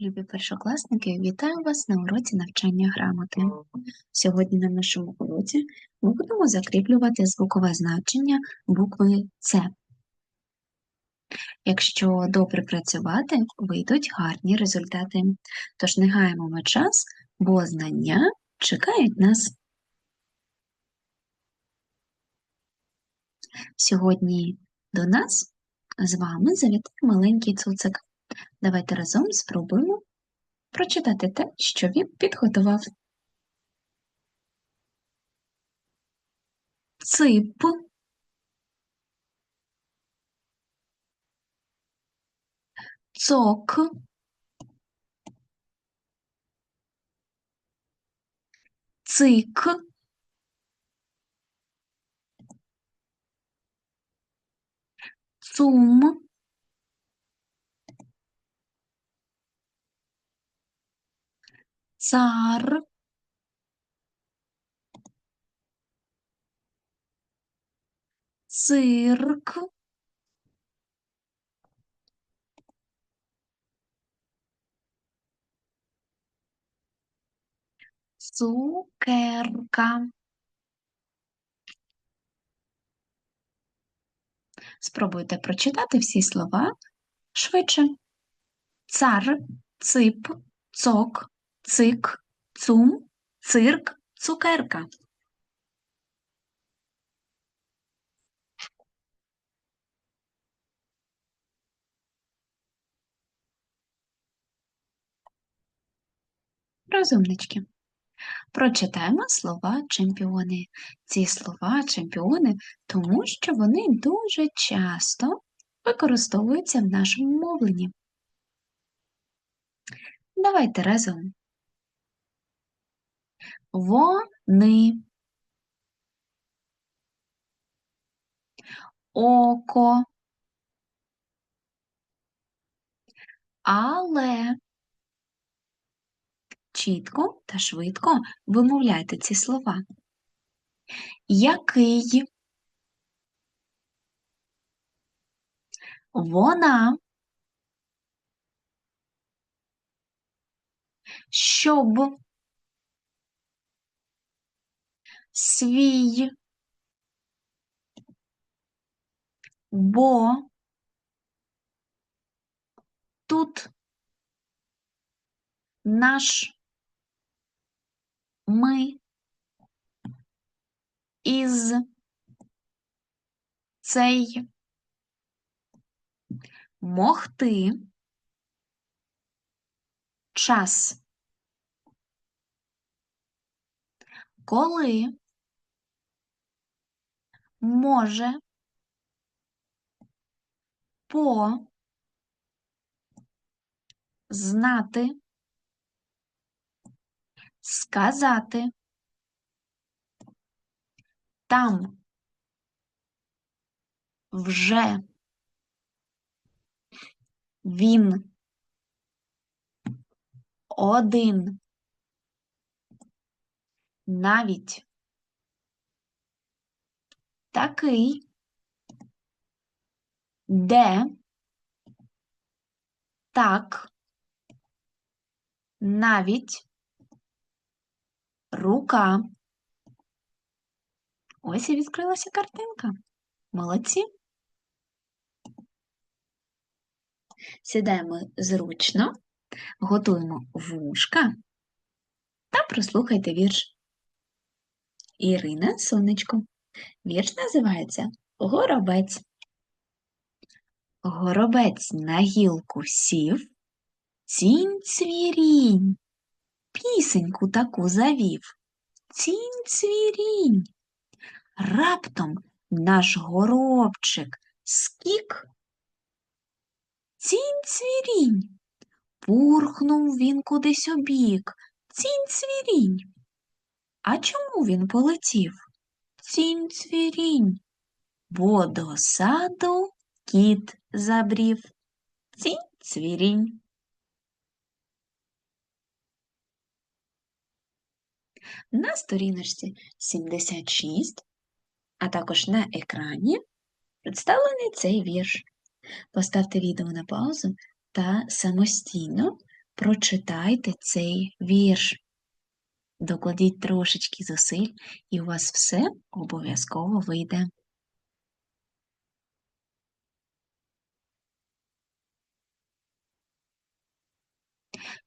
Любі першокласники, вітаю вас на уроці навчання грамоти. Сьогодні на нашому уроці ми будемо закріплювати звукове значення букви С. Якщо добре працювати, вийдуть гарні результати. Тож не гаємо ми час, бо знання чекають нас. Сьогодні до нас з вами завітав маленький цуцик. Давайте разом спробуємо прочитати те, що він підготував. Цип. Цок. Цик. Цум. Цар, цирк, цукерка. Спробуйте прочитати всі слова швидше. Цар, цип, цок, цик, цум, цирк, цукерка. Розумнички. Прочитаємо слова чемпіони. Ці слова чемпіони, тому що вони дуже часто використовуються в нашому мовленні. Давайте разом. Вони. Око. Але чітко та швидко вимовляйте ці слова. Який? Вона. Щоб. Свій, бо тут наш ми із цей могти час. Коли може по знати, сказати, там вже він один. Навіть такий, де так, навіть рука. Ось і відкрилася картинка. Молодці. Сідаємо зручно, готуємо вушка та прослухайте вірш. Ірина Сонечко. Вірш називається Горобець. Горобець на гілку сів, цінь цвірінь, пісеньку таку завів. Цінь цвірінь. Раптом наш горобчик скік. Цінь цвірінь. Пурхнув він кудись обік. Цінь цвірінь. А чому він полетів? Цінь цвірінь, бо до саду кіт забрів. Цінь цвірінь. На сторіночці 76, а також на екрані представлений цей вірш. Поставте відео на паузу та самостійно прочитайте цей вірш. Докладіть трошечки зусиль, і у вас все обов'язково вийде.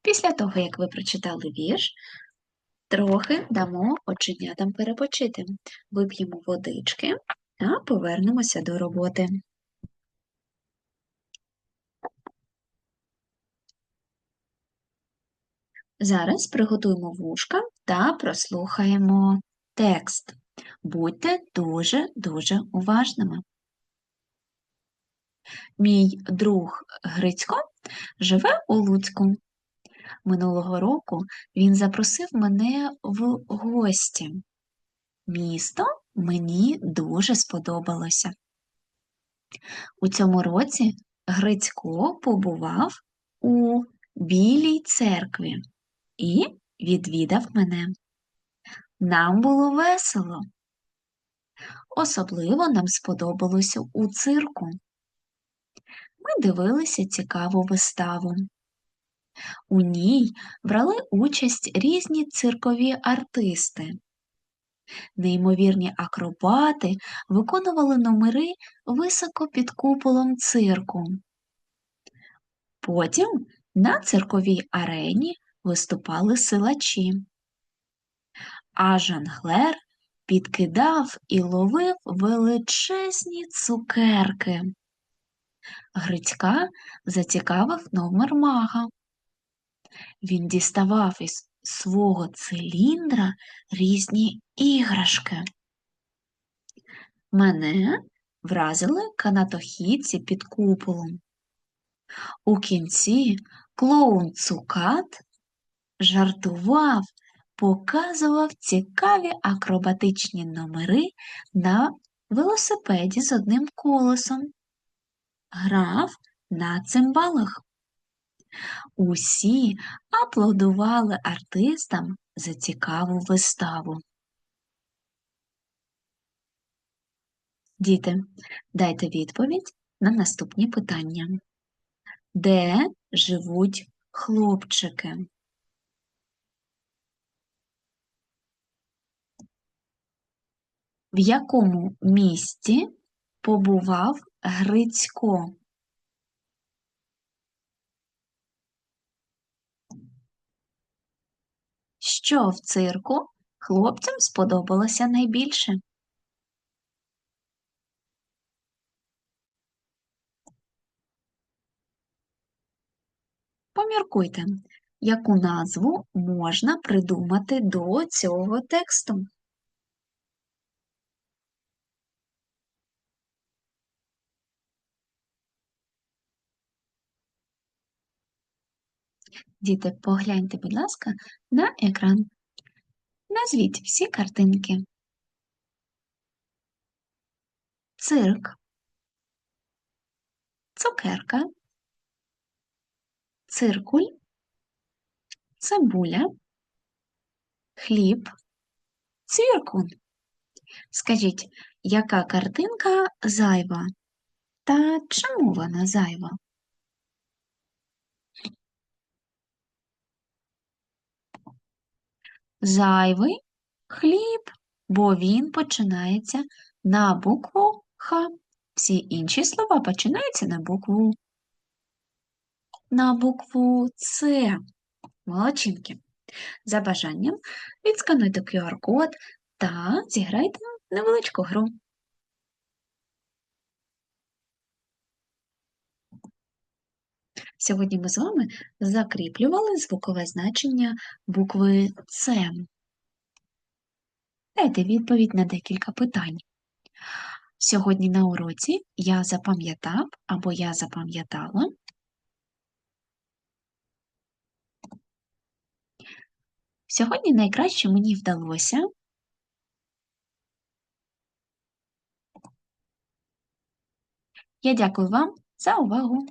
Після того, як ви прочитали вірш, трохи дамо оченятам перепочити. Вип'ємо водички та повернемося до роботи. Зараз приготуємо вушка та прослухаємо текст. Будьте дуже-дуже уважними. Мій друг Грицько живе у Луцьку. Минулого року він запросив мене в гості. Місто мені дуже сподобалося. У цьому році Грицько побував у Білій церкві і відвідав мене. Нам було весело. Особливо нам сподобалося у цирку. Ми дивилися цікаву виставу. У ній брали участь різні циркові артисти. Неймовірні акробати виконували номери високо під куполом цирку. Потім на цирковій арені виступали силачі, а жонглер підкидав і ловив величезні цукерки. Грицька зацікавив номер мага. Він діставав із свого циліндра різні іграшки. Мене вразили канатохідці під куполом. У кінці клоун Цукат жартував, показував цікаві акробатичні номери на велосипеді з одним колесом, грав на цимбалах. Усі аплодували артистам за цікаву виставу. Діти, дайте відповідь на наступні питання. Де живуть хлопчики? В якому місті побував Грицько? Що в цирку хлопцям сподобалося найбільше? Поміркуйте, яку назву можна придумати до цього тексту. Діти, погляньте, будь ласка, на екран. Назвіть всі картинки. Цирк, цукерка, циркуль, цибуля, хліб, цвіркун. Скажіть, яка картинка зайва? Та чому вона зайва? Зайвий хліб, бо він починається на букву Х. Всі інші слова починаються на букву на букву С. Молодчинки. За бажанням відскануйте QR-код та зіграйте невеличку гру. Сьогодні ми з вами закріплювали звукове значення букви С. Дайте відповідь на декілька питань. Сьогодні на уроці я запам'ятав або я запам'ятала. Сьогодні найкраще мені вдалося. Я дякую вам за увагу!